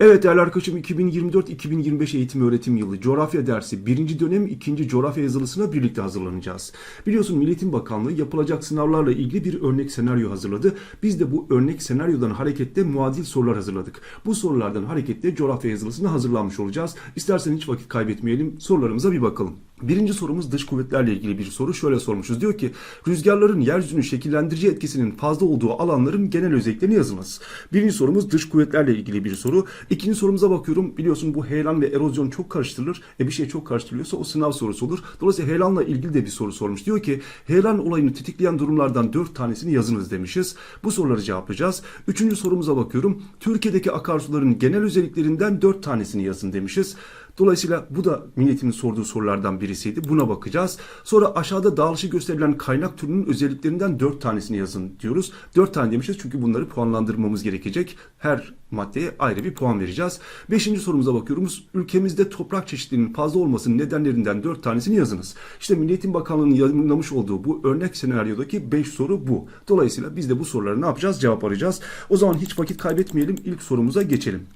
Evet değerli arkadaşım 2024-2025 eğitim öğretim yılı coğrafya dersi 1. dönem 2. coğrafya yazılısına birlikte hazırlanacağız. Biliyorsun Milli Eğitim Bakanlığı yapılacak sınavlarla ilgili bir örnek senaryo hazırladı. Biz de bu örnek senaryodan hareketle muadil sorular hazırladık. Bu sorulardan hareketle coğrafya yazılısına hazırlanmış olacağız. İstersen hiç vakit kaybetmeyelim sorularımıza bir bakalım. Birinci sorumuz dış kuvvetlerle ilgili bir soru. Şöyle sormuşuz. Diyor ki rüzgarların yeryüzünü şekillendirici etkisinin fazla olduğu alanların genel özelliklerini yazınız. Birinci sorumuz dış kuvvetlerle ilgili bir soru. İkinci sorumuza bakıyorum. Biliyorsun bu heyelan ve erozyon çok karıştırılır. E bir şey çok karıştırılıyorsa o sınav sorusu olur. Dolayısıyla heyelanla ilgili de bir soru sormuş. Diyor ki heyelan olayını tetikleyen durumlardan dört tanesini yazınız demişiz. Bu soruları cevaplayacağız. Üçüncü sorumuza bakıyorum. Türkiye'deki akarsuların genel özelliklerinden dört tanesini yazın demişiz. Dolayısıyla bu da milletimin sorduğu sorulardan birisiydi. Buna bakacağız. Sonra aşağıda dağılışı gösterilen kaynak türünün özelliklerinden 4 tanesini yazın diyoruz. 4 tane demişiz çünkü bunları puanlandırmamız gerekecek. Her maddeye ayrı bir puan vereceğiz. Beşinci sorumuza bakıyoruz. Ülkemizde toprak çeşitliliğinin fazla olmasının nedenlerinden 4 tanesini yazınız. İşte Milli Eğitim Bakanlığı'nın yayınlamış olduğu bu örnek senaryodaki 5 soru bu. Dolayısıyla biz de bu soruları ne yapacağız? Cevap arayacağız. O zaman hiç vakit kaybetmeyelim. İlk sorumuza geçelim.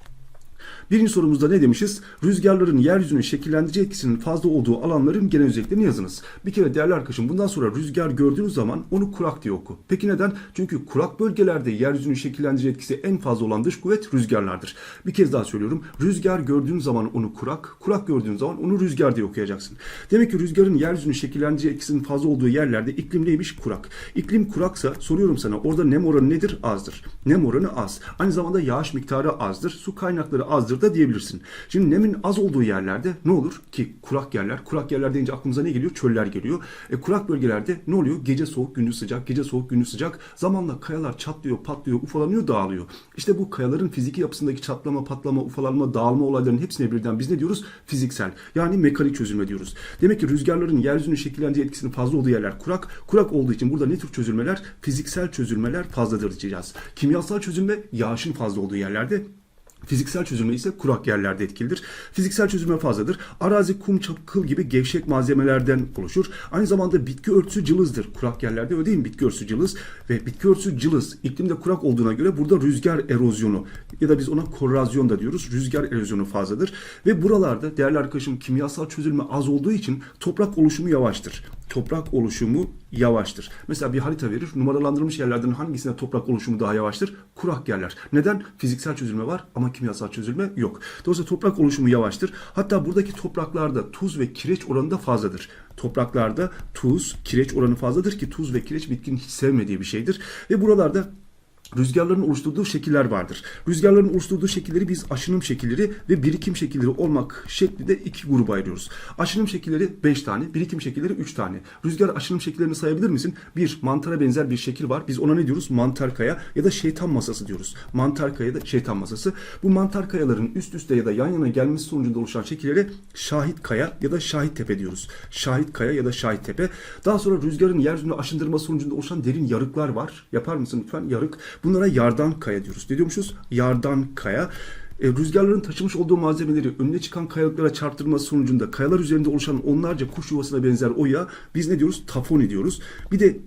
Birinci sorumuzda ne demişiz? Rüzgarların yeryüzünü şekillendirici etkisinin fazla olduğu alanların genel özelliklerini yazınız. Bir kere değerli arkadaşım bundan sonra rüzgar gördüğünüz zaman onu kurak diye oku. Peki neden? Çünkü kurak bölgelerde yeryüzünü şekillendirici etkisi en fazla olan dış kuvvet rüzgarlardır. Bir kez daha söylüyorum. Rüzgar gördüğün zaman onu kurak, kurak gördüğün zaman onu rüzgar diye okuyacaksın. Demek ki rüzgarın yeryüzünü şekillendirici etkisinin fazla olduğu yerlerde iklim neymiş? Kurak. İklim kuraksa soruyorum sana orada nem oranı nedir? Azdır. Nem oranı az. Aynı zamanda yağış miktarı azdır. Su kaynakları azdır da diyebilirsin. Şimdi nemin az olduğu yerlerde ne olur ki kurak yerler? Kurak yerler deyince aklımıza ne geliyor? Çöller geliyor. E, kurak bölgelerde ne oluyor? Gece soğuk, gündüz sıcak, gece soğuk, gündüz sıcak. Zamanla kayalar çatlıyor, patlıyor, ufalanıyor, dağılıyor. İşte bu kayaların fiziki yapısındaki çatlama, patlama, ufalanma, dağılma olaylarının hepsine birden biz ne diyoruz? Fiziksel. Yani mekanik çözülme diyoruz. Demek ki rüzgarların yeryüzünün şekillendirici etkisinin fazla olduğu yerler kurak. Kurak olduğu için burada ne tür çözülmeler? Fiziksel çözülmeler fazladır diyeceğiz. Kimyasal çözülme yağışın fazla olduğu yerlerde Fiziksel çözülme ise kurak yerlerde etkilidir. Fiziksel çözülme fazladır. Arazi, kum, çakıl gibi gevşek malzemelerden oluşur. Aynı zamanda bitki örtüsü cılızdır. Kurak yerlerde öyle değil mi? Bitki örtüsü cılız ve bitki örtüsü cılız. İklimde kurak olduğuna göre burada rüzgar erozyonu ya da biz ona korrazyon da diyoruz. Rüzgar erozyonu fazladır. Ve buralarda değerli arkadaşım kimyasal çözülme az olduğu için toprak oluşumu yavaştır. Toprak oluşumu yavaştır. Mesela bir harita verir. Numaralandırılmış yerlerden hangisinde toprak oluşumu daha yavaştır? Kurak yerler. Neden? Fiziksel çözülme var ama kimyasal çözülme yok. Dolayısıyla toprak oluşumu yavaştır. Hatta buradaki topraklarda tuz ve kireç oranı da fazladır. Topraklarda tuz, kireç oranı fazladır ki tuz ve kireç bitkinin hiç sevmediği bir şeydir. Ve buralarda Rüzgarların oluşturduğu şekiller vardır. Rüzgarların oluşturduğu şekilleri biz aşınım şekilleri ve birikim şekilleri olmak şeklinde iki gruba ayırıyoruz. Aşınım şekilleri 5 tane, birikim şekilleri 3 tane. Rüzgar aşınım şekillerini sayabilir misin? Bir, mantara benzer bir şekil var. Biz ona ne diyoruz? Mantar kaya ya da şeytan masası diyoruz. Mantar kaya da şeytan masası. Bu mantar kayaların üst üste ya da yan yana gelmesi sonucunda oluşan şekillere şahit kaya ya da şahit tepe diyoruz. Şahit kaya ya da şahit tepe. Daha sonra rüzgarın yeryüzünü aşındırması sonucunda oluşan derin yarıklar var. Yapar mısın lütfen? Yarık. Bunlara yardan kaya diyoruz. Ne diyormuşuz? Yardan kaya. E, rüzgarların taşımış olduğu malzemeleri önüne çıkan kayalıklara çarptırması sonucunda kayalar üzerinde oluşan onlarca kuş yuvasına benzer oya biz ne diyoruz? Tafoni diyoruz. Bir de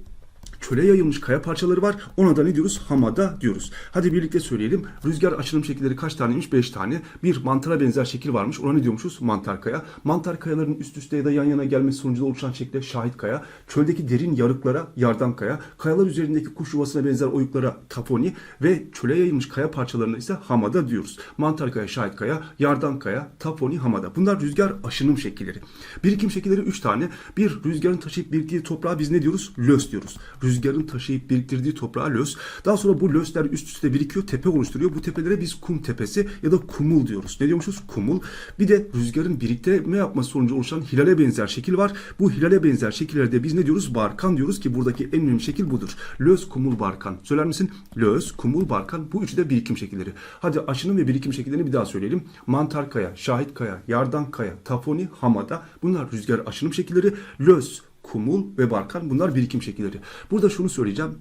çöle yayılmış kaya parçaları var. Ona da ne diyoruz? Hamada diyoruz. Hadi birlikte söyleyelim. Rüzgar açılım şekilleri kaç taneymiş? 5 tane. Bir mantara benzer şekil varmış. Ona ne diyormuşuz? Mantar kaya. Mantar kayaların üst üste ya da yan yana gelmesi sonucunda oluşan şekle şahit kaya. Çöldeki derin yarıklara yardan kaya. Kayalar üzerindeki kuş yuvasına benzer oyuklara taponi ve çöle yayılmış kaya parçalarına ise hamada diyoruz. Mantar kaya, şahit kaya, yardan kaya, taponi, hamada. Bunlar rüzgar aşınım şekilleri. Birikim şekilleri 3 tane. Bir rüzgarın taşıyıp biriktiği toprağa biz ne diyoruz? Lös diyoruz. Rüzgarın taşıyıp biriktirdiği toprağa lös. Daha sonra bu lösler üst üste birikiyor, tepe oluşturuyor. Bu tepelere biz kum tepesi ya da kumul diyoruz. Ne diyormuşuz? Kumul. Bir de rüzgarın biriktirme yapması sonucu oluşan hilale benzer şekil var. Bu hilale benzer şekillerde biz ne diyoruz? Barkan diyoruz ki buradaki en önemli şekil budur. Lös, kumul, barkan. Söyler misin? Lös, kumul, barkan. Bu üçü de birikim şekilleri. Hadi aşınım ve birikim şekillerini bir daha söyleyelim. Mantar kaya, şahit kaya, yardan kaya, tafoni, hamada. Bunlar rüzgar aşınım şekilleri. Lös, kumul ve barkan bunlar birikim şekilleri. Burada şunu söyleyeceğim.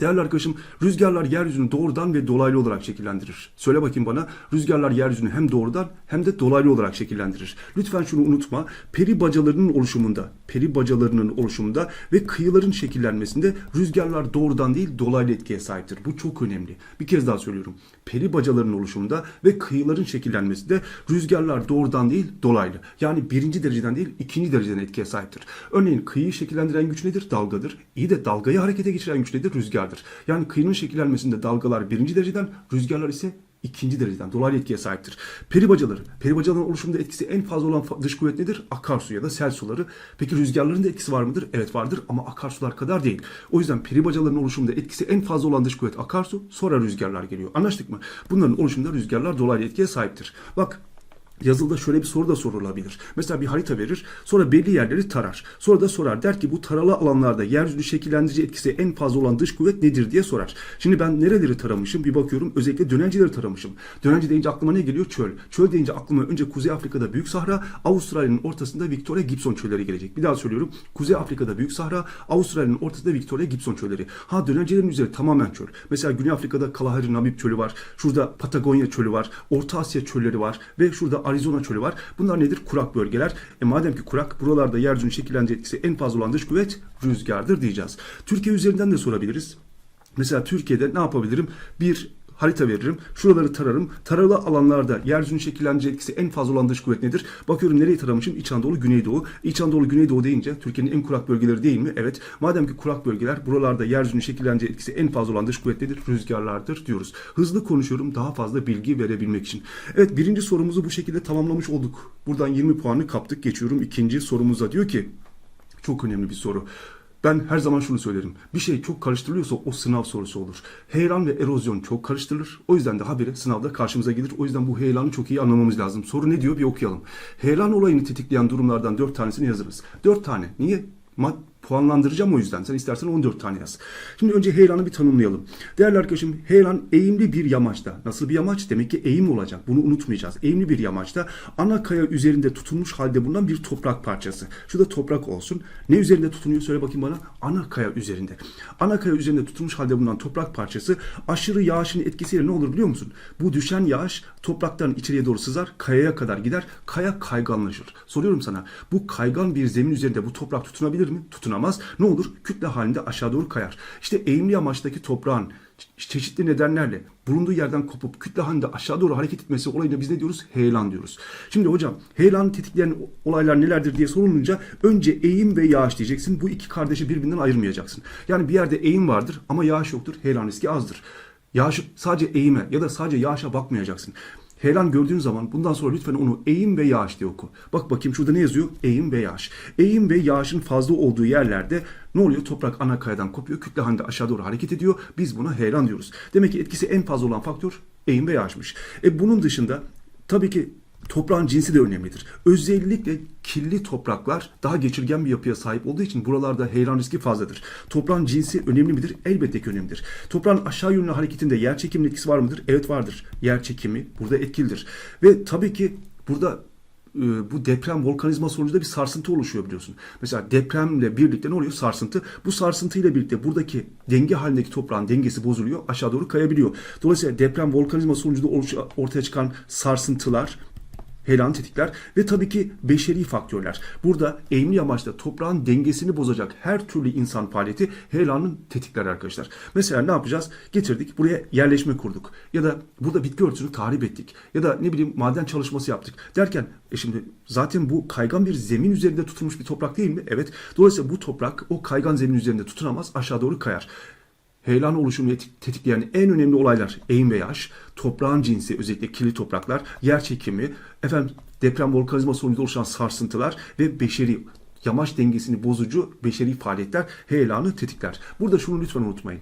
Değerli arkadaşım rüzgarlar yeryüzünü doğrudan ve dolaylı olarak şekillendirir. Söyle bakayım bana rüzgarlar yeryüzünü hem doğrudan hem de dolaylı olarak şekillendirir. Lütfen şunu unutma. Peri bacalarının oluşumunda, peri bacalarının oluşumunda ve kıyıların şekillenmesinde rüzgarlar doğrudan değil dolaylı etkiye sahiptir. Bu çok önemli. Bir kez daha söylüyorum. Peri bacalarının oluşumunda ve kıyıların şekillenmesinde rüzgarlar doğrudan değil dolaylı. Yani birinci dereceden değil ikinci dereceden etkiye sahiptir. Örneğin kıyıyı şekillendiren güç nedir? Dalgadır. İyi de dalgayı harekete geçiren güç nedir? Rüzgardır. Yani kıyının şekillenmesinde dalgalar birinci dereceden, rüzgarlar ise ikinci dereceden dolaylı etkiye sahiptir. Peri bacaları, peri bacalarının oluşumunda etkisi en fazla olan dış kuvvet nedir? Akarsu ya da sel suları. Peki rüzgarların da etkisi var mıdır? Evet vardır ama akarsular kadar değil. O yüzden peri bacalarının oluşumunda etkisi en fazla olan dış kuvvet akarsu, sonra rüzgarlar geliyor. Anlaştık mı? Bunların oluşumunda rüzgarlar dolaylı etkiye sahiptir. Bak Yazılıda şöyle bir soru da sorulabilir. Mesela bir harita verir, sonra belli yerleri tarar. Sonra da sorar, der ki bu taralı alanlarda yeryüzünü şekillendirici etkisi en fazla olan dış kuvvet nedir diye sorar. Şimdi ben nereleri taramışım bir bakıyorum, özellikle dönencileri taramışım. Dönenci deyince aklıma ne geliyor? Çöl. Çöl deyince aklıma önce Kuzey Afrika'da Büyük Sahra, Avustralya'nın ortasında Victoria Gibson çölleri gelecek. Bir daha söylüyorum. Kuzey Afrika'da Büyük Sahra, Avustralya'nın ortasında Victoria Gibson çölleri. Ha dönencilerin üzeri tamamen çöl. Mesela Güney Afrika'da Kalahari Namib çölü var. Şurada Patagonya çölü var. Orta Asya çölleri var. Ve şurada Arizona çölü var. Bunlar nedir? Kurak bölgeler. E madem ki kurak, buralarda yeryüzünün şekillendirici etkisi en fazla olan dış kuvvet rüzgardır diyeceğiz. Türkiye üzerinden de sorabiliriz. Mesela Türkiye'de ne yapabilirim? Bir harita veririm. Şuraları tararım. Taralı alanlarda yeryüzünün şekillendirici etkisi en fazla olan dış kuvvet nedir? Bakıyorum nereyi taramışım? İç Anadolu, Güneydoğu. İç Anadolu, Güneydoğu deyince Türkiye'nin en kurak bölgeleri değil mi? Evet. Madem ki kurak bölgeler buralarda yeryüzünün şekillendirici etkisi en fazla olan dış kuvvet nedir? Rüzgarlardır diyoruz. Hızlı konuşuyorum daha fazla bilgi verebilmek için. Evet birinci sorumuzu bu şekilde tamamlamış olduk. Buradan 20 puanı kaptık. Geçiyorum ikinci sorumuza. Diyor ki çok önemli bir soru. Ben her zaman şunu söylerim. Bir şey çok karıştırılıyorsa o sınav sorusu olur. Heyelan ve erozyon çok karıştırılır. O yüzden de habire sınavda karşımıza gelir. O yüzden bu heyelanı çok iyi anlamamız lazım. Soru ne diyor bir okuyalım. Heyelan olayını tetikleyen durumlardan 4 tanesini yazırız. 4 tane. Niye? Puanlandıracağım o yüzden. Sen istersen 14 tane yaz. Şimdi önce heyelanı bir tanımlayalım. Değerli arkadaşım heyelan eğimli bir yamaçta. Nasıl bir yamaç? Demek ki eğim olacak. Bunu unutmayacağız. Eğimli bir yamaçta ana kaya üzerinde tutunmuş halde bulunan bir toprak parçası. Şurada toprak olsun. Ne üzerinde tutunuyor? Söyle bakayım bana. Ana kaya üzerinde. Ana kaya üzerinde tutunmuş halde bulunan toprak parçası aşırı yağışın etkisiyle ne olur biliyor musun? Bu düşen yağış topraktan içeriye doğru sızar. Kayaya kadar gider. Kaya kayganlaşır. Soruyorum sana. Bu kaygan bir zemin üzerinde bu toprak tutunabilir mi? Tutunamaz. Ne olur? Kütle halinde aşağı doğru kayar. İşte eğimli yamaçtaki toprağın çeşitli nedenlerle bulunduğu yerden kopup kütle halinde aşağı doğru hareket etmesi olayına biz ne diyoruz? Heyelan diyoruz. Şimdi hocam heyelanı tetikleyen olaylar nelerdir diye sorulunca önce eğim ve yağış diyeceksin. Bu iki kardeşi birbirinden ayırmayacaksın. Yani bir yerde eğim vardır ama yağış yoktur. Heyelan riski azdır. Yağış sadece eğime ya da sadece yağışa bakmayacaksın. Heyelan gördüğün zaman bundan sonra lütfen onu eğim ve yağış diye oku. Bak bakayım şurada ne yazıyor? Eğim ve yağış. Eğim ve yağışın fazla olduğu yerlerde ne oluyor? Toprak ana kayadan kopuyor. Kütle halinde aşağı doğru hareket ediyor. Biz buna heyelan diyoruz. Demek ki etkisi en fazla olan faktör eğim ve yağışmış. E bunun dışında tabii ki toprağın cinsi de önemlidir. Özellikle kirli topraklar daha geçirgen bir yapıya sahip olduğu için buralarda heyelan riski fazladır. Toprağın cinsi önemli midir? Elbette ki önemlidir. Toprağın aşağı yönlü hareketinde yer çekiminin etkisi var mıdır? Evet vardır. Yer çekimi burada etkilidir. Ve tabii ki burada e, bu deprem volkanizma sonucunda bir sarsıntı oluşuyor biliyorsun. Mesela depremle birlikte ne oluyor? Sarsıntı. Bu sarsıntıyla birlikte buradaki denge halindeki toprağın dengesi bozuluyor. Aşağı doğru kayabiliyor. Dolayısıyla deprem volkanizma sonucunda ortaya çıkan sarsıntılar heyelanı tetikler ve tabii ki beşeri faktörler. Burada eğimli yamaçta toprağın dengesini bozacak her türlü insan faaliyeti heyelanın tetikler arkadaşlar. Mesela ne yapacağız? Getirdik buraya yerleşme kurduk ya da burada bitki örtüsünü tahrip ettik ya da ne bileyim maden çalışması yaptık derken e şimdi zaten bu kaygan bir zemin üzerinde tutulmuş bir toprak değil mi? Evet. Dolayısıyla bu toprak o kaygan zemin üzerinde tutunamaz aşağı doğru kayar. Heyelan oluşumunu tetikleyen en önemli olaylar eğim ve yağış, toprağın cinsi özellikle kirli topraklar, yer çekimi, efendim deprem volkanizma sonucunda oluşan sarsıntılar ve beşeri yamaç dengesini bozucu beşeri faaliyetler heyelanı tetikler. Burada şunu lütfen unutmayın.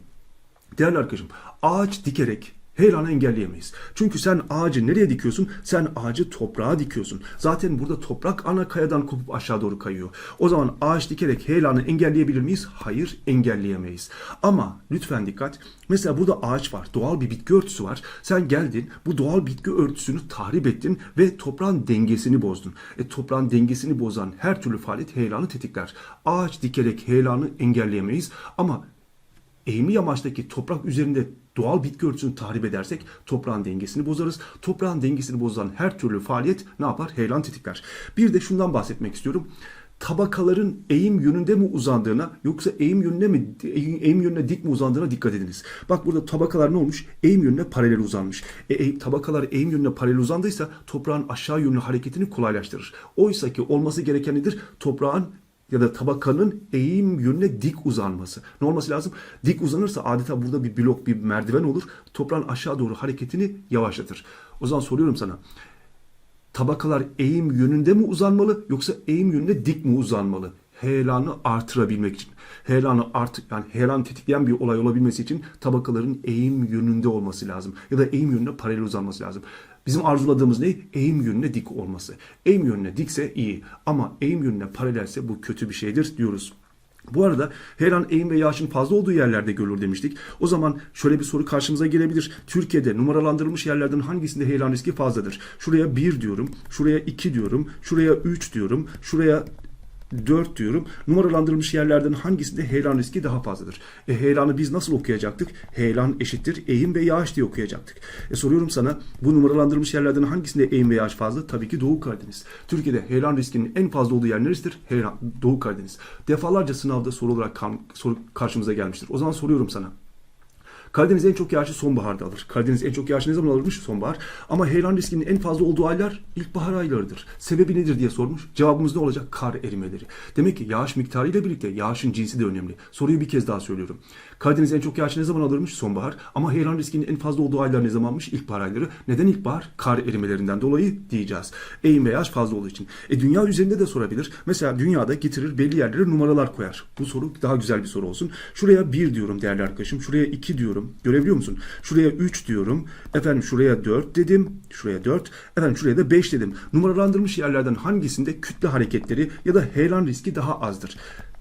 Değerli arkadaşım ağaç dikerek heyelanı engelleyemeyiz. Çünkü sen ağacı nereye dikiyorsun? Sen ağacı toprağa dikiyorsun. Zaten burada toprak ana kayadan kopup aşağı doğru kayıyor. O zaman ağaç dikerek heyelanı engelleyebilir miyiz? Hayır engelleyemeyiz. Ama lütfen dikkat. Mesela burada ağaç var. Doğal bir bitki örtüsü var. Sen geldin bu doğal bitki örtüsünü tahrip ettin ve toprağın dengesini bozdun. E, toprağın dengesini bozan her türlü faaliyet heyelanı tetikler. Ağaç dikerek heyelanı engelleyemeyiz ama eğimli yamaçtaki toprak üzerinde doğal bitki örtüsünü tahrip edersek toprağın dengesini bozarız. Toprağın dengesini bozan her türlü faaliyet ne yapar? Heyelan tetikler. Bir de şundan bahsetmek istiyorum tabakaların eğim yönünde mi uzandığına yoksa eğim yönüne mi eğim yönüne dik mi uzandığına dikkat ediniz. Bak burada tabakalar ne olmuş? Eğim yönüne paralel uzanmış. E, e, tabakalar eğim yönüne paralel uzandıysa toprağın aşağı yönlü hareketini kolaylaştırır. Oysa ki olması gereken nedir? Toprağın ya da tabakanın eğim yönüne dik uzanması. Ne olması lazım? Dik uzanırsa adeta burada bir blok, bir merdiven olur. Toprağın aşağı doğru hareketini yavaşlatır. O zaman soruyorum sana tabakalar eğim yönünde mi uzanmalı yoksa eğim yönünde dik mi uzanmalı? Heyelanı artırabilmek için. Heyelanı artık yani heyelan tetikleyen bir olay olabilmesi için tabakaların eğim yönünde olması lazım. Ya da eğim yönüne paralel uzanması lazım. Bizim arzuladığımız ne? Eğim yönüne dik olması. Eğim yönüne dikse iyi ama eğim yönüne paralelse bu kötü bir şeydir diyoruz. Bu arada her an eğim ve yağışın fazla olduğu yerlerde görülür demiştik. O zaman şöyle bir soru karşımıza gelebilir. Türkiye'de numaralandırılmış yerlerden hangisinde heyelan riski fazladır? Şuraya 1 diyorum, şuraya 2 diyorum, şuraya 3 diyorum, şuraya 4 diyorum. Numaralandırılmış yerlerden hangisinde heyelan riski daha fazladır? E, heyelanı biz nasıl okuyacaktık? Heyelan eşittir eğim ve yağış diye okuyacaktık. E, soruyorum sana bu numaralandırılmış yerlerden hangisinde eğim ve yağış fazla? Tabii ki Doğu Karadeniz. Türkiye'de heyelan riskinin en fazla olduğu yer neresidir? Heyelan, Doğu Karadeniz. Defalarca sınavda soru olarak karşımıza gelmiştir. O zaman soruyorum sana. Karadeniz en çok yağışı sonbaharda alır. Karadeniz en çok yağışı ne zaman alırmış? Sonbahar. Ama heyelan riskinin en fazla olduğu aylar ilkbahar aylarıdır. Sebebi nedir diye sormuş. Cevabımız ne olacak? Kar erimeleri. Demek ki yağış miktarı ile birlikte yağışın cinsi de önemli. Soruyu bir kez daha söylüyorum. Karadeniz en çok yağışı ne zaman alırmış? Sonbahar. Ama heyelan riskinin en fazla olduğu aylar ne zamanmış? İlkbahar ayları. Neden ilkbahar? Kar erimelerinden dolayı diyeceğiz. Eğim ve yağış fazla olduğu için. E dünya üzerinde de sorabilir. Mesela dünyada getirir belli yerlere numaralar koyar. Bu soru daha güzel bir soru olsun. Şuraya 1 diyorum değerli arkadaşım. Şuraya 2 diyorum. Görebiliyor musun? Şuraya 3 diyorum. Efendim şuraya 4 dedim. Şuraya 4. Efendim şuraya da 5 dedim. Numaralandırılmış yerlerden hangisinde kütle hareketleri ya da heyelan riski daha azdır?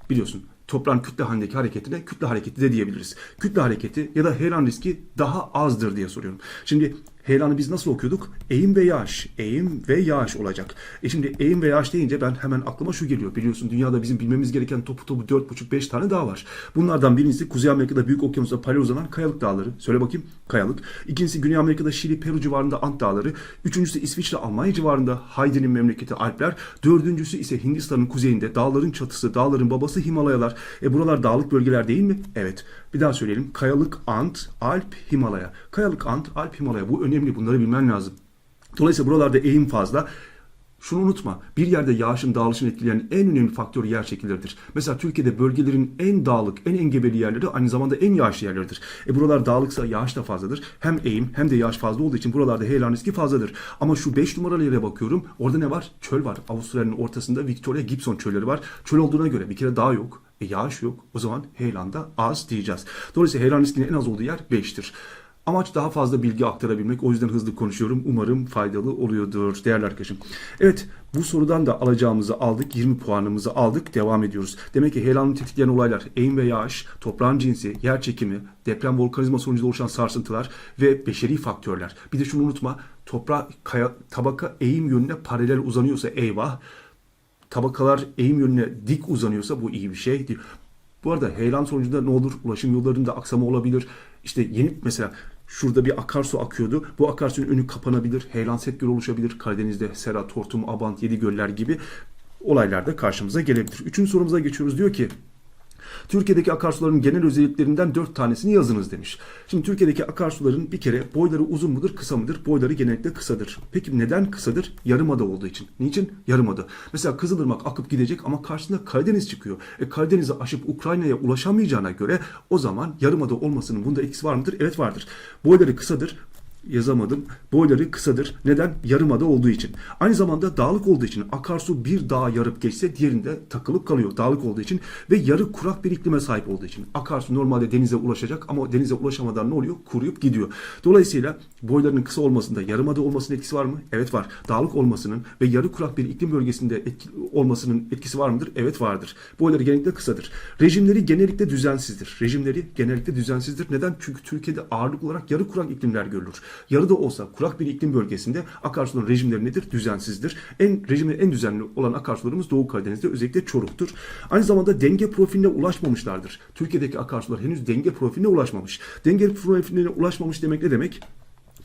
Biliyorsun toprağın kütle halindeki hareketine kütle hareketi de diyebiliriz. Kütle hareketi ya da heyelan riski daha azdır diye soruyorum. Şimdi heyelanı biz nasıl okuyorduk? Eğim ve yağış. Eğim ve yağış olacak. E şimdi eğim ve yağış deyince ben hemen aklıma şu geliyor. Biliyorsun dünyada bizim bilmemiz gereken topu topu 4,5-5 tane dağ var. Bunlardan birincisi Kuzey Amerika'da Büyük Okyanus'ta paralel uzanan Kayalık Dağları. Söyle bakayım Kayalık. İkincisi Güney Amerika'da Şili, Peru civarında Ant Dağları. Üçüncüsü İsviçre, Almanya civarında Haydi'nin memleketi Alpler. Dördüncüsü ise Hindistan'ın kuzeyinde dağların çatısı, dağların babası Himalayalar. E buralar dağlık bölgeler değil mi? Evet. Bir daha söyleyelim. Kayalık, Ant, Alp, Himalaya. Kayalık, Ant, Alp, Himalaya. Bu önemli. Bunları bilmen lazım. Dolayısıyla buralarda eğim fazla. Şunu unutma. Bir yerde yağışın dağılışını etkileyen en önemli faktör yer şekilleridir. Mesela Türkiye'de bölgelerin en dağlık, en engebeli yerleri aynı zamanda en yağışlı yerleridir. E buralar dağlıksa yağış da fazladır. Hem eğim hem de yağış fazla olduğu için buralarda heyelan riski fazladır. Ama şu 5 numaralı yere bakıyorum. Orada ne var? Çöl var. Avustralya'nın ortasında Victoria Gibson çölleri var. Çöl olduğuna göre bir kere dağ yok. E yağış yok. O zaman heyelan az diyeceğiz. Dolayısıyla heyelan riskinin en az olduğu yer 5'tir. Amaç daha fazla bilgi aktarabilmek. O yüzden hızlı konuşuyorum. Umarım faydalı oluyordur değerli arkadaşım. Evet bu sorudan da alacağımızı aldık. 20 puanımızı aldık. Devam ediyoruz. Demek ki heyelanı tetikleyen olaylar eğim ve yağış, toprağın cinsi, yer çekimi, deprem volkanizma sonucu oluşan sarsıntılar ve beşeri faktörler. Bir de şunu unutma. Toprak, kaya, tabaka eğim yönüne paralel uzanıyorsa eyvah. Tabakalar eğim yönüne dik uzanıyorsa bu iyi bir şey değil. Bu arada heyelan sonucunda ne olur? Ulaşım yollarında aksama olabilir. İşte yeni mesela şurada bir akarsu akıyordu. Bu akarsuyun önü kapanabilir. Heyelan set gölü oluşabilir. Karadeniz'de Sera, Tortum, Abant, Yedi Göller gibi olaylar da karşımıza gelebilir. Üçüncü sorumuza geçiyoruz. Diyor ki Türkiye'deki akarsuların genel özelliklerinden dört tanesini yazınız demiş. Şimdi Türkiye'deki akarsuların bir kere boyları uzun mudur, kısa mıdır? Boyları genellikle kısadır. Peki neden kısadır? Yarımada olduğu için. Niçin? Yarımada. Mesela Kızılırmak akıp gidecek ama karşısında Karadeniz çıkıyor. E Karadeniz'i aşıp Ukrayna'ya ulaşamayacağına göre o zaman yarımada olmasının bunda etkisi var mıdır? Evet vardır. Boyları kısadır yazamadım. Boyları kısadır. Neden? Yarımada olduğu için. Aynı zamanda dağlık olduğu için akarsu bir dağa yarıp geçse diğerinde takılıp kalıyor. Dağlık olduğu için ve yarı kurak bir iklime sahip olduğu için. Akarsu normalde denize ulaşacak ama denize ulaşamadan ne oluyor? Kuruyup gidiyor. Dolayısıyla boylarının kısa olmasında yarımada olmasının etkisi var mı? Evet var. Dağlık olmasının ve yarı kurak bir iklim bölgesinde etki, olmasının etkisi var mıdır? Evet vardır. Boyları genellikle kısadır. Rejimleri genellikle düzensizdir. Rejimleri genellikle düzensizdir. Neden? Çünkü Türkiye'de ağırlık olarak yarı kurak iklimler görülür. Yarıda olsa kurak bir iklim bölgesinde akarsuların rejimleri nedir? Düzensizdir. En rejimi en düzenli olan akarsularımız Doğu Karadeniz'de özellikle Çoruk'tur. Aynı zamanda denge profiline ulaşmamışlardır. Türkiye'deki akarsular henüz denge profiline ulaşmamış. Denge profiline ulaşmamış demek ne demek?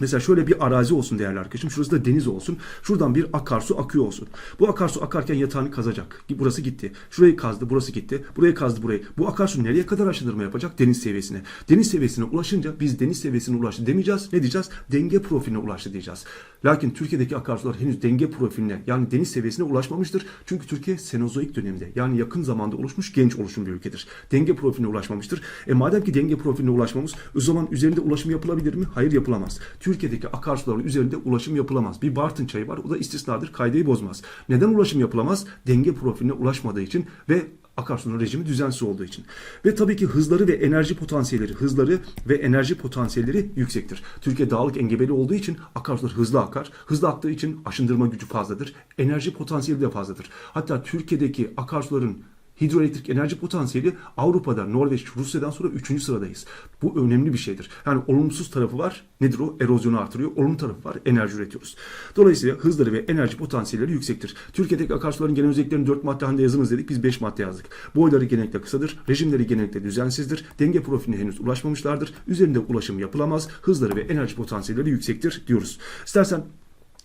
Mesela şöyle bir arazi olsun değerli arkadaşım. Şurası da deniz olsun. Şuradan bir akarsu akıyor olsun. Bu akarsu akarken yatağını kazacak. Burası gitti. Şurayı kazdı. Burası gitti. Burayı kazdı burayı. Bu akarsu nereye kadar aşındırma yapacak? Deniz seviyesine. Deniz seviyesine ulaşınca biz deniz seviyesine ulaştı demeyeceğiz. Ne diyeceğiz? Denge profiline ulaştı diyeceğiz. Lakin Türkiye'deki akarsular henüz denge profiline yani deniz seviyesine ulaşmamıştır. Çünkü Türkiye Senozoik döneminde yani yakın zamanda oluşmuş genç oluşum bir ülkedir. Denge profiline ulaşmamıştır. E madem ki denge profiline ulaşmamız o zaman üzerinde ulaşım yapılabilir mi? Hayır yapılamaz. Türkiye'deki akarsuların üzerinde ulaşım yapılamaz. Bir Bartın çayı var. O da istisnadır. Kaydeyi bozmaz. Neden ulaşım yapılamaz? Denge profiline ulaşmadığı için ve akarsunun rejimi düzensiz olduğu için. Ve tabii ki hızları ve enerji potansiyelleri, hızları ve enerji potansiyelleri yüksektir. Türkiye dağlık engebeli olduğu için akarsular hızlı akar. Hızlı aktığı için aşındırma gücü fazladır. Enerji potansiyeli de fazladır. Hatta Türkiye'deki akarsuların hidroelektrik enerji potansiyeli Avrupa'da, Norveç, Rusya'dan sonra 3. sıradayız. Bu önemli bir şeydir. Yani olumsuz tarafı var. Nedir o? Erozyonu artırıyor. Olumlu tarafı var. Enerji üretiyoruz. Dolayısıyla hızları ve enerji potansiyelleri yüksektir. Türkiye'deki akarsuların genel özelliklerini 4 madde halinde yazınız dedik. Biz 5 madde yazdık. Boyları genellikle kısadır. Rejimleri genellikle düzensizdir. Denge profiline henüz ulaşmamışlardır. Üzerinde ulaşım yapılamaz. Hızları ve enerji potansiyelleri yüksektir diyoruz. İstersen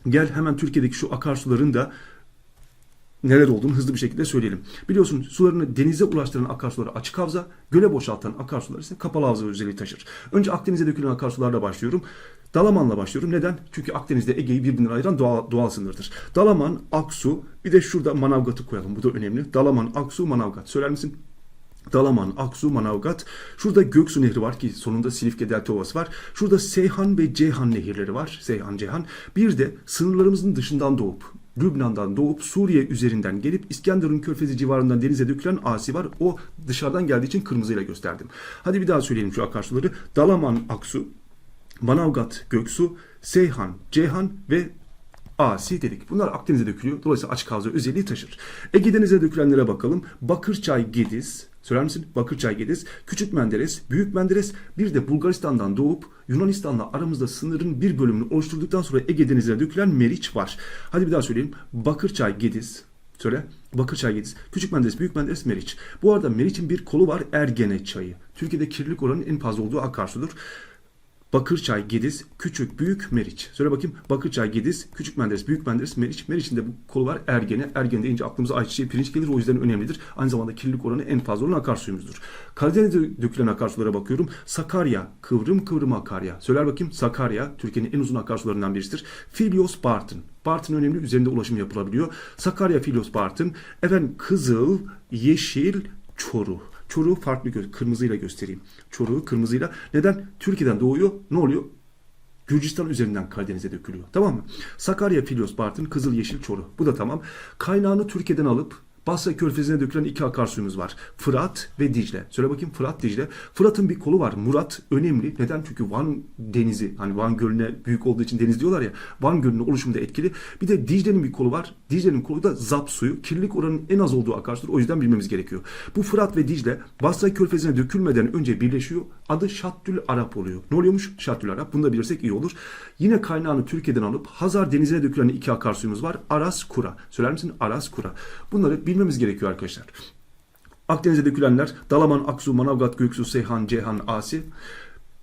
gel hemen Türkiye'deki şu akarsuların da neler olduğunu hızlı bir şekilde söyleyelim. Biliyorsun sularını denize ulaştıran akarsuları açık havza, göle boşaltan akarsular ise kapalı havza özelliği taşır. Önce Akdeniz'e dökülen akarsularla başlıyorum. Dalaman'la başlıyorum. Neden? Çünkü Akdeniz'de Ege'yi birbirinden ayıran doğal, doğal sınırdır. Dalaman, Aksu, bir de şurada Manavgat'ı koyalım. Bu da önemli. Dalaman, Aksu, Manavgat. Söyler misin? Dalaman, Aksu, Manavgat. Şurada Göksu Nehri var ki sonunda Silifke Delta Ovası var. Şurada Seyhan ve Ceyhan nehirleri var. Seyhan, Ceyhan. Bir de sınırlarımızın dışından doğup Lübnan'dan doğup Suriye üzerinden gelip İskenderun Körfezi civarından denize dökülen Asi var. O dışarıdan geldiği için kırmızıyla gösterdim. Hadi bir daha söyleyelim şu akarsuları. Dalaman, Aksu, Manavgat, Göksu, Seyhan, Ceyhan ve Asi dedik. Bunlar Akdeniz'e dökülüyor. Dolayısıyla açık havza özelliği taşır. Ege Denizi'ne dökülenlere bakalım. Bakırçay, Gediz, Söyler misin? Bakırçay Gediz, Küçük Menderes, Büyük Menderes bir de Bulgaristan'dan doğup Yunanistan'la aramızda sınırın bir bölümünü oluşturduktan sonra Ege Denizi'ne dökülen Meriç var. Hadi bir daha söyleyeyim. Bakırçay Gediz, Söyle. Bakırçay Gediz. Küçük Menderes, Büyük Menderes, Meriç. Bu arada Meriç'in bir kolu var Ergene çayı. Türkiye'de kirlilik oranının en fazla olduğu akarsudur. Bakırçay, Gediz, Küçük, Büyük, Meriç. Söyle bakayım. Bakırçay, Gediz, Küçük Menderes, Büyük Menderes, Meriç. Meriç'in de bu kolu var Ergene. Ergene deyince aklımıza ayçiçeği, pirinç gelir. O yüzden önemlidir. Aynı zamanda kirlilik oranı en fazla olan akarsuyumuzdur. Karadeniz'de dökülen akarsulara bakıyorum. Sakarya, kıvrım kıvrım akarya. Söyler bakayım. Sakarya, Türkiye'nin en uzun akarsularından birisidir. Filyos Bartın. Bartın önemli. Üzerinde ulaşım yapılabiliyor. Sakarya, Filyos Bartın. Efendim Kızıl, Yeşil, Çoruh. Çoruğu farklı gö kırmızıyla göstereyim. Çoruğu kırmızıyla. Neden? Türkiye'den doğuyor. Ne oluyor? Gürcistan üzerinden Karadeniz'e dökülüyor. Tamam mı? Sakarya, Filyos, Bartın, Kızıl, Yeşil, Çoruh. Bu da tamam. Kaynağını Türkiye'den alıp Basra Körfezi'ne dökülen iki akarsuyumuz var. Fırat ve Dicle. Söyle bakayım Fırat, Dicle. Fırat'ın bir kolu var. Murat önemli. Neden? Çünkü Van Denizi, hani Van Gölü'ne büyük olduğu için deniz diyorlar ya. Van Gölü'nün oluşumunda etkili. Bir de Dicle'nin bir kolu var. Dicle'nin kolu da Zap suyu. Kirlilik oranının en az olduğu akarsudur. O yüzden bilmemiz gerekiyor. Bu Fırat ve Dicle Basra Körfezi'ne dökülmeden önce birleşiyor. Adı Şattül Arap oluyor. Ne oluyormuş? Şattül Arap. Bunu da bilirsek iyi olur. Yine kaynağını Türkiye'den alıp Hazar Denizi'ne dökülen iki akarsuyumuz var. Aras Kura. Söyler misin? Aras Kura. Bunları bilmemiz gerekiyor arkadaşlar. Akdeniz'e dökülenler Dalaman, Aksu, Manavgat, Göksu, Seyhan, Ceyhan, Asi.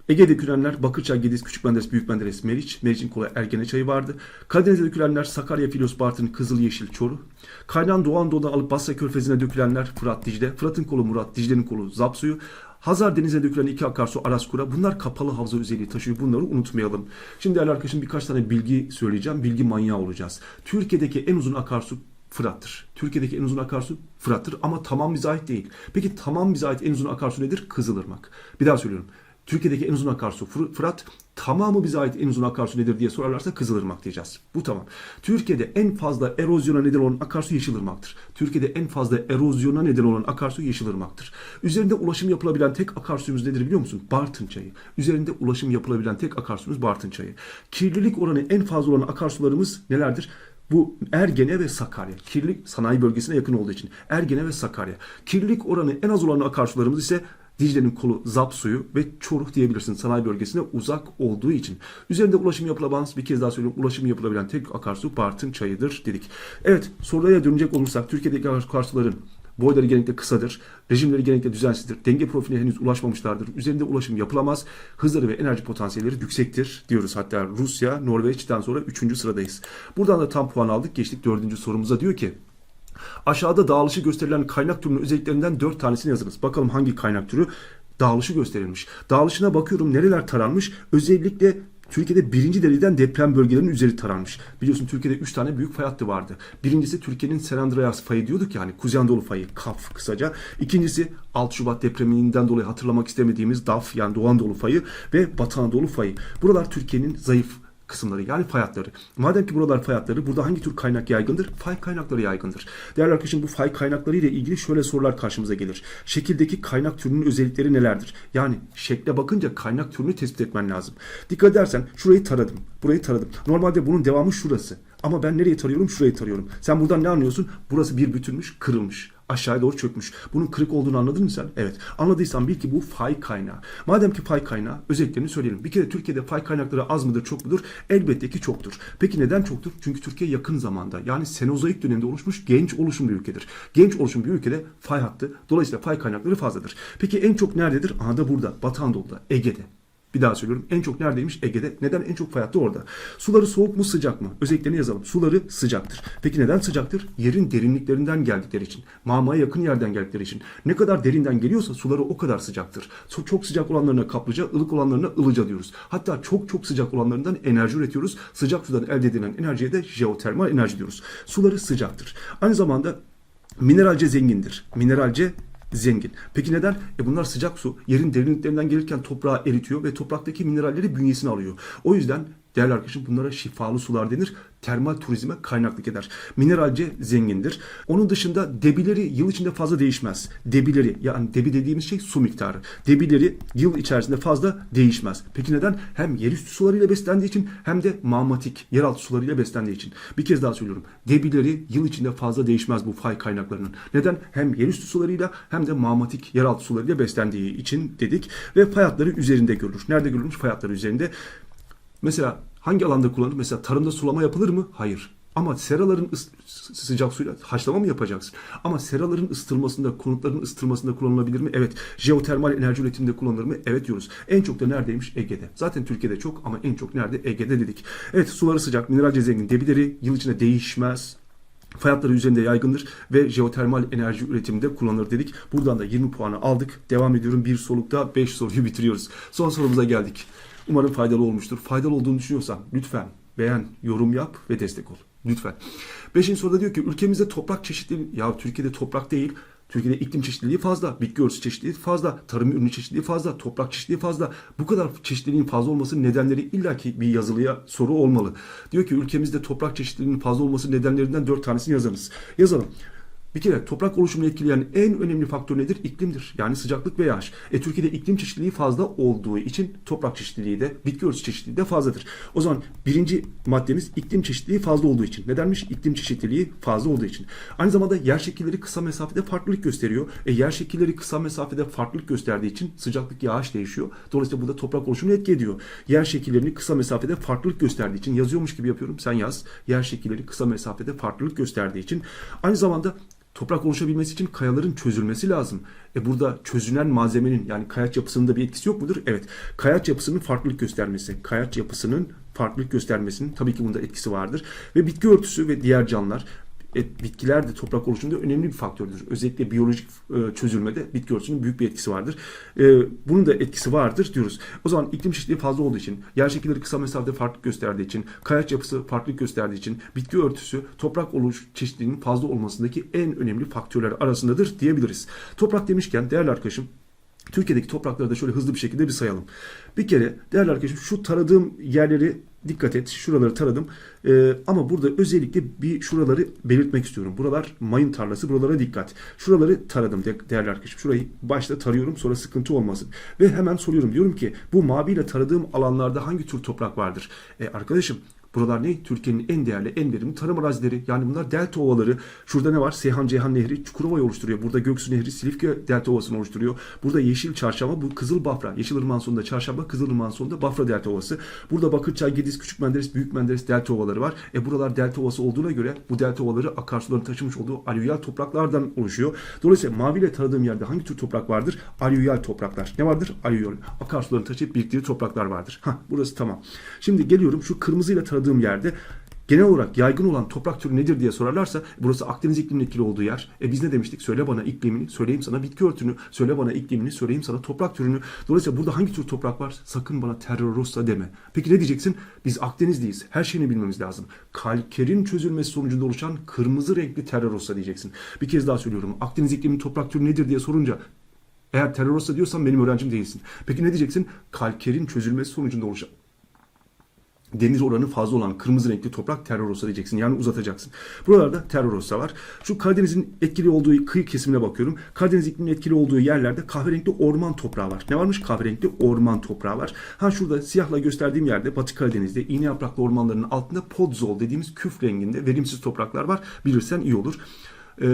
Ege'de dökülenler Bakırçay, Gediz, Küçük Menderes, Büyük Menderes, Meriç. Meriç'in kolu Ergene çayı vardı. Karadeniz'e dökülenler Sakarya, Filos, Bartın, Kızıl, Yeşil, Çoruh. Kaynağın Doğu Anadolu'dan alıp Basra Körfezi'ne dökülenler Fırat, Dicle. Fırat'ın kolu Murat, Dicle'nin kolu Zap suyu. Hazar Denizi'ne dökülen iki akarsu Araskura. Bunlar kapalı havza özelliği taşıyor. Bunları unutmayalım. Şimdi değerli arkadaşım birkaç tane bilgi söyleyeceğim. Bilgi manyağı olacağız. Türkiye'deki en uzun akarsu Fırat'tır. Türkiye'deki en uzun akarsu Fırat'tır ama tamam bize ait değil. Peki tamam bize ait en uzun akarsu nedir? Kızılırmak. Bir daha söylüyorum. Türkiye'deki en uzun akarsu Fır- Fırat. Tamamı bize ait en uzun akarsu nedir diye sorarlarsa Kızılırmak diyeceğiz. Bu tamam. Türkiye'de en fazla erozyona neden olan akarsu Yeşilırmak'tır. Türkiye'de en fazla erozyona neden olan akarsu Yeşilırmak'tır. Üzerinde ulaşım yapılabilen tek akarsuyumuz nedir biliyor musun? Bartın çayı. Üzerinde ulaşım yapılabilen tek akarsuyumuz Bartın çayı. Kirlilik oranı en fazla olan akarsularımız nelerdir? Bu Ergene ve Sakarya. Kirlilik sanayi bölgesine yakın olduğu için. Ergene ve Sakarya. Kirlilik oranı en az olan akarsularımız ise Dicle'nin kolu Zap suyu ve Çoruh diyebilirsin sanayi bölgesine uzak olduğu için. Üzerinde ulaşım yapılamaz bir kez daha söylüyorum ulaşım yapılabilen tek akarsu Bartın çayıdır dedik. Evet soruya dönecek olursak Türkiye'deki akarsuların Boyları genellikle kısadır. Rejimleri genellikle düzensizdir. Denge profiline henüz ulaşmamışlardır. Üzerinde ulaşım yapılamaz. Hızları ve enerji potansiyelleri yüksektir diyoruz. Hatta Rusya, Norveç'ten sonra 3. sıradayız. Buradan da tam puan aldık. Geçtik 4. sorumuza. Diyor ki Aşağıda dağılışı gösterilen kaynak türünün özelliklerinden 4 tanesini yazınız. Bakalım hangi kaynak türü dağılışı gösterilmiş. Dağılışına bakıyorum nereler taranmış. Özellikle Türkiye'de birinci dereceden deprem bölgelerinin üzeri taranmış. Biliyorsun Türkiye'de 3 tane büyük fay hattı vardı. Birincisi Türkiye'nin San Andreas fayı diyorduk yani Kuzey Anadolu fayı KAF kısaca. İkincisi 6 Şubat depreminden dolayı hatırlamak istemediğimiz DAF yani Doğu Anadolu fayı ve Batı Anadolu fayı. Buralar Türkiye'nin zayıf kısımları yani fay hatları. Madem ki buralar fay hatları burada hangi tür kaynak yaygındır? Fay kaynakları yaygındır. Değerli arkadaşım bu fay kaynakları ile ilgili şöyle sorular karşımıza gelir. Şekildeki kaynak türünün özellikleri nelerdir? Yani şekle bakınca kaynak türünü tespit etmen lazım. Dikkat edersen şurayı taradım. Burayı taradım. Normalde bunun devamı şurası. Ama ben nereye tarıyorum? Şurayı tarıyorum. Sen buradan ne anlıyorsun? Burası bir bütünmüş, kırılmış. Aşağıya doğru çökmüş. Bunun kırık olduğunu anladın mı sen? Evet. Anladıysan bil ki bu fay kaynağı. Madem ki fay kaynağı özelliklerini söyleyelim. Bir kere Türkiye'de fay kaynakları az mıdır çok mudur? Elbette ki çoktur. Peki neden çoktur? Çünkü Türkiye yakın zamanda yani Senozoik döneminde oluşmuş genç oluşum bir ülkedir. Genç oluşum bir ülkede fay hattı. Dolayısıyla fay kaynakları fazladır. Peki en çok nerededir? Aha da burada. Batı Anadolu'da. Ege'de. Bir daha söylüyorum. En çok neredeymiş? Ege'de. Neden? En çok fay orada. Suları soğuk mu sıcak mı? Özelliklerini yazalım. Suları sıcaktır. Peki neden sıcaktır? Yerin derinliklerinden geldikleri için. Mamaya yakın yerden geldikleri için. Ne kadar derinden geliyorsa suları o kadar sıcaktır. Su çok sıcak olanlarına kaplıca, ılık olanlarına ılıca diyoruz. Hatta çok çok sıcak olanlarından enerji üretiyoruz. Sıcak sudan elde edilen enerjiye de jeotermal enerji diyoruz. Suları sıcaktır. Aynı zamanda mineralce zengindir. Mineralce zengin. Peki neden? E bunlar sıcak su. Yerin derinliklerinden gelirken toprağı eritiyor ve topraktaki mineralleri bünyesine alıyor. O yüzden değerli arkadaşım bunlara şifalı sular denir. Termal turizme kaynaklık eder. Mineralce zengindir. Onun dışında debileri yıl içinde fazla değişmez. Debileri yani debi dediğimiz şey su miktarı. Debileri yıl içerisinde fazla değişmez. Peki neden? Hem yerüstü sularıyla beslendiği için hem de mağmatik yeraltı sularıyla beslendiği için. Bir kez daha söylüyorum. Debileri yıl içinde fazla değişmez bu fay kaynaklarının. Neden? Hem yerüstü sularıyla hem de mağmatik yeraltı sularıyla beslendiği için dedik. Ve fay hatları üzerinde görülür. Nerede görülmüş? Fay hatları üzerinde. Mesela hangi alanda kullanılır? Mesela tarımda sulama yapılır mı? Hayır. Ama seraların sıcak suyla haşlama mı yapacaksın? Ama seraların ısıtılmasında, konutların ısıtılmasında kullanılabilir mi? Evet. Jeotermal enerji üretiminde kullanılır mı? Evet diyoruz. En çok da neredeymiş? Ege'de. Zaten Türkiye'de çok ama en çok nerede? Ege'de dedik. Evet suları sıcak, mineralce zengin, debileri yıl içinde değişmez. Fay hatları üzerinde yaygındır ve jeotermal enerji üretiminde kullanılır dedik. Buradan da 20 puanı aldık. Devam ediyorum. Bir solukta 5 soruyu bitiriyoruz. Son sorumuza geldik. Umarım faydalı olmuştur. Faydalı olduğunu düşünüyorsan lütfen beğen, yorum yap ve destek ol. Lütfen. Beşinci soruda diyor ki ülkemizde toprak çeşitliliği, ya Türkiye'de toprak değil, Türkiye'de iklim çeşitliliği fazla, bitki örtüsü çeşitliliği fazla, tarım ürünü çeşitliliği fazla, toprak çeşitliliği fazla. Bu kadar çeşitliliğin fazla olmasının nedenleri illaki bir yazılıya soru olmalı. Diyor ki ülkemizde toprak çeşitliliğinin fazla olması nedenlerinden dört tanesini yazarız. Yazalım. Bir kere toprak oluşumunu etkileyen en önemli faktör nedir? İklimdir. Yani sıcaklık ve yağış. E Türkiye'de iklim çeşitliliği fazla olduğu için toprak çeşitliliği de bitki örtüsü çeşitliliği de fazladır. O zaman birinci maddemiz iklim çeşitliliği fazla olduğu için. Nedenmiş? İklim çeşitliliği fazla olduğu için. Aynı zamanda yer şekilleri kısa mesafede farklılık gösteriyor. E yer şekilleri kısa mesafede farklılık gösterdiği için sıcaklık yağış değişiyor. Dolayısıyla bu da toprak oluşumunu etki ediyor. Yer şekillerini kısa mesafede farklılık gösterdiği için yazıyormuş gibi yapıyorum. Sen yaz. Yer şekilleri kısa mesafede farklılık gösterdiği için. Aynı zamanda Toprak oluşabilmesi için kayaların çözülmesi lazım. E burada çözünen malzemenin yani kayaç yapısının da bir etkisi yok mudur? Evet. Kayaç yapısının farklılık göstermesi, kayaç yapısının farklılık göstermesinin tabii ki bunda etkisi vardır. Ve bitki örtüsü ve diğer canlılar e, bitkiler de toprak oluşumunda önemli bir faktördür. Özellikle biyolojik e, çözülmede bitki örtüsünün büyük bir etkisi vardır. E, bunun da etkisi vardır diyoruz. O zaman iklim çeşitliliği fazla olduğu için, yer şekilleri kısa mesafede farklılık gösterdiği için, kayaç yapısı farklılık gösterdiği için, bitki örtüsü toprak oluş çeşitliliğinin fazla olmasındaki en önemli faktörler arasındadır diyebiliriz. Toprak demişken değerli arkadaşım Türkiye'deki toprakları da şöyle hızlı bir şekilde bir sayalım. Bir kere değerli arkadaşım şu taradığım yerleri dikkat et. Şuraları taradım. Ee, ama burada özellikle bir şuraları belirtmek istiyorum. Buralar mayın tarlası. Buralara dikkat. Şuraları taradım de- değerli arkadaşım. Şurayı başta tarıyorum sonra sıkıntı olmasın. Ve hemen soruyorum. Diyorum ki bu maviyle taradığım alanlarda hangi tür toprak vardır? E, arkadaşım Buralar ne? Türkiye'nin en değerli, en verimli tarım arazileri. Yani bunlar delta ovaları. Şurada ne var? Seyhan Ceyhan Nehri Çukurova'yı oluşturuyor. Burada Göksu Nehri Silifke delta ovasını oluşturuyor. Burada Yeşil Çarşamba bu Kızıl Bafra. Yeşilırmağın sonunda Çarşamba, Kızılırmağın sonunda Bafra delta ovası. Burada Bakırçay, Gediz, Küçük Menderes, Büyük Menderes delta ovaları var. E buralar delta ovası olduğuna göre bu delta ovaları akarsuların taşımış olduğu alüvyal topraklardan oluşuyor. Dolayısıyla maviyle taradığım yerde hangi tür toprak vardır? Alüvyal topraklar. Ne vardır? Alüvyal. Akarsuların taşıyıp biriktiği topraklar vardır. Hah burası tamam. Şimdi geliyorum şu kırmızıyla taradığım yerde genel olarak yaygın olan toprak türü nedir diye sorarlarsa burası Akdeniz ikliminin etkili olduğu yer. E biz ne demiştik? Söyle bana iklimini, söyleyeyim sana bitki örtünü, söyle bana iklimini, söyleyeyim sana toprak türünü. Dolayısıyla burada hangi tür toprak var? Sakın bana terrorosa deme. Peki ne diyeceksin? Biz Akdenizliyiz. Her şeyini bilmemiz lazım. Kalkerin çözülmesi sonucunda oluşan kırmızı renkli terrorosa diyeceksin. Bir kez daha söylüyorum. Akdeniz ikliminin toprak türü nedir diye sorunca eğer terrorosa diyorsan benim öğrencim değilsin. Peki ne diyeceksin? Kalkerin çözülmesi sonucunda oluşan demir oranı fazla olan kırmızı renkli toprak terrorosa diyeceksin. Yani uzatacaksın. Buralarda terrorosa var. Şu Karadeniz'in etkili olduğu kıyı kesimine bakıyorum. Karadeniz ikliminin etkili olduğu yerlerde kahverengi orman toprağı var. Ne varmış? Kahverengi orman toprağı var. Ha şurada siyahla gösterdiğim yerde Batı Karadeniz'de iğne yapraklı ormanların altında podzol dediğimiz küf renginde verimsiz topraklar var. Bilirsen iyi olur. E,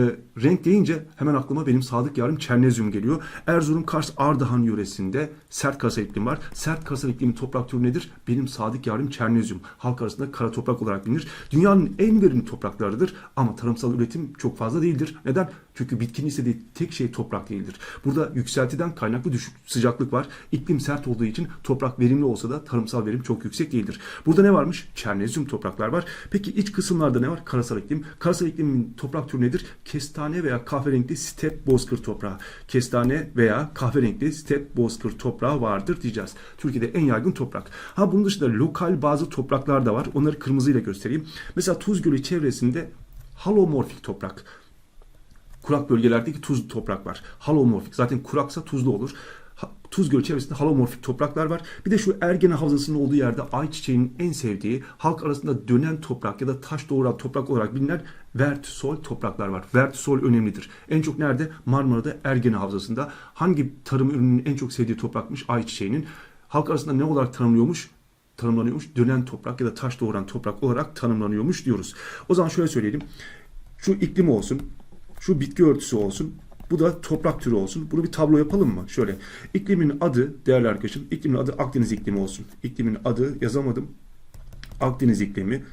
renk deyince hemen aklıma benim sadık yarım Çernezyum geliyor. Erzurum, Kars, Ardahan yöresinde sert kasa iklim var. Sert kasa iklimin toprak türü nedir? Benim sadık yarım Çernezyum. Halk arasında kara toprak olarak bilinir. Dünyanın en verimli topraklarıdır ama tarımsal üretim çok fazla değildir. Neden? Çünkü bitkinin istediği tek şey toprak değildir. Burada yükseltiden kaynaklı düşük sıcaklık var. İklim sert olduğu için toprak verimli olsa da tarımsal verim çok yüksek değildir. Burada ne varmış? Çernezyum topraklar var. Peki iç kısımlarda ne var? Karasal iklim. Karasal iklimin toprak türü nedir? Kestane veya kahverengi step bozkır toprağı. Kestane veya kahverengi step bozkır toprağı vardır diyeceğiz. Türkiye'de en yaygın toprak. Ha bunun dışında lokal bazı topraklar da var. Onları kırmızıyla göstereyim. Mesela Tuz Gölü çevresinde halomorfik toprak. Kurak bölgelerdeki tuz toprak var. Halomorfik. Zaten kuraksa tuzlu olur. Tuz Gölü çevresinde halomorfik topraklar var. Bir de şu Ergene Havzası'nın olduğu yerde ayçiçeğinin en sevdiği halk arasında dönen toprak ya da taş doğuran toprak olarak bilinen vertisol topraklar var. Vertisol önemlidir. En çok nerede? Marmara'da Ergene Havzası'nda. Hangi tarım ürününün en çok sevdiği toprakmış? Ayçiçeğinin. Halk arasında ne olarak tanımlıyormuş? tanımlanıyormuş. Dönen toprak ya da taş doğuran toprak olarak tanımlanıyormuş diyoruz. O zaman şöyle söyleyelim. Şu iklim olsun, şu bitki örtüsü olsun, bu da toprak türü olsun. Bunu bir tablo yapalım mı? Şöyle. İklimin adı değerli arkadaşım, iklimin adı Akdeniz iklimi olsun. İklimin adı yazamadım. Akdeniz iklimi.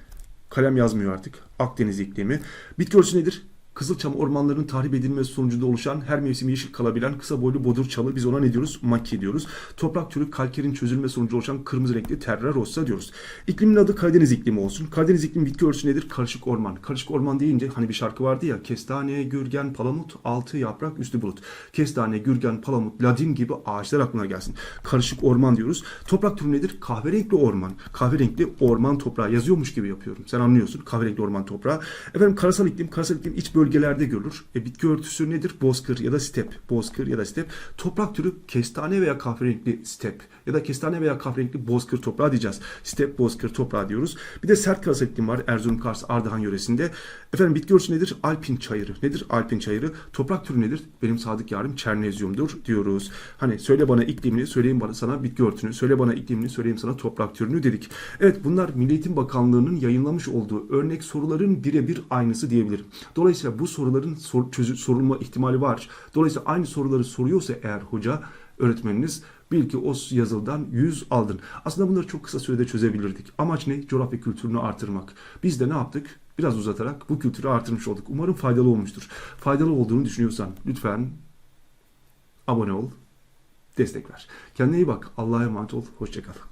Kalem yazmıyor artık. Akdeniz iklimi. Bitki örtüsü nedir? Kızılçam ormanlarının tahrip edilmesi sonucunda oluşan her mevsim yeşil kalabilen kısa boylu bodur çalı biz ona ne diyoruz? Maki diyoruz. Toprak türü kalkerin çözülme sonucu oluşan kırmızı renkli terra rossa diyoruz. İklimin adı Karadeniz iklimi olsun. Karadeniz iklimi bitki örtüsü nedir? Karışık orman. Karışık orman deyince hani bir şarkı vardı ya kestane, gürgen, palamut, altı yaprak, üstü bulut. Kestane, gürgen, palamut, ladin gibi ağaçlar aklına gelsin. Karışık orman diyoruz. Toprak türü nedir? Kahverengi orman. Kahverengi orman toprağı yazıyormuş gibi yapıyorum. Sen anlıyorsun. Kahverengi orman toprağı. Efendim karasal iklim, karasal iklim iç bölgelerde görülür. E, bitki örtüsü nedir? Bozkır ya da step. Bozkır ya da step. Toprak türü kestane veya kahverengi step ya da kestane veya kahverengi bozkır toprağı diyeceğiz. Step bozkır toprağı diyoruz. Bir de sert karasal iklim var. Erzurum, Kars, Ardahan yöresinde. Efendim bitki örtüsü nedir? Alpin çayırı. Nedir alpin çayırı? Toprak türü nedir? Benim sadık yarım çernezyumdur diyoruz. Hani söyle bana iklimini, söyleyeyim bana sana bitki örtünü, söyle bana iklimini, söyleyeyim sana toprak türünü dedik. Evet bunlar Milli Eğitim Bakanlığı'nın yayınlamış olduğu örnek soruların birebir aynısı diyebilirim. Dolayısıyla bu soruların sor, çözü, sorulma ihtimali var. Dolayısıyla aynı soruları soruyorsa eğer hoca, öğretmeniniz bil ki o yazıldan 100 aldın. Aslında bunları çok kısa sürede çözebilirdik. Amaç ne? Coğrafya kültürünü artırmak. Biz de ne yaptık? Biraz uzatarak bu kültürü artırmış olduk. Umarım faydalı olmuştur. Faydalı olduğunu düşünüyorsan lütfen abone ol, destek ver. Kendine iyi bak. Allah'a emanet ol. Hoşçakal.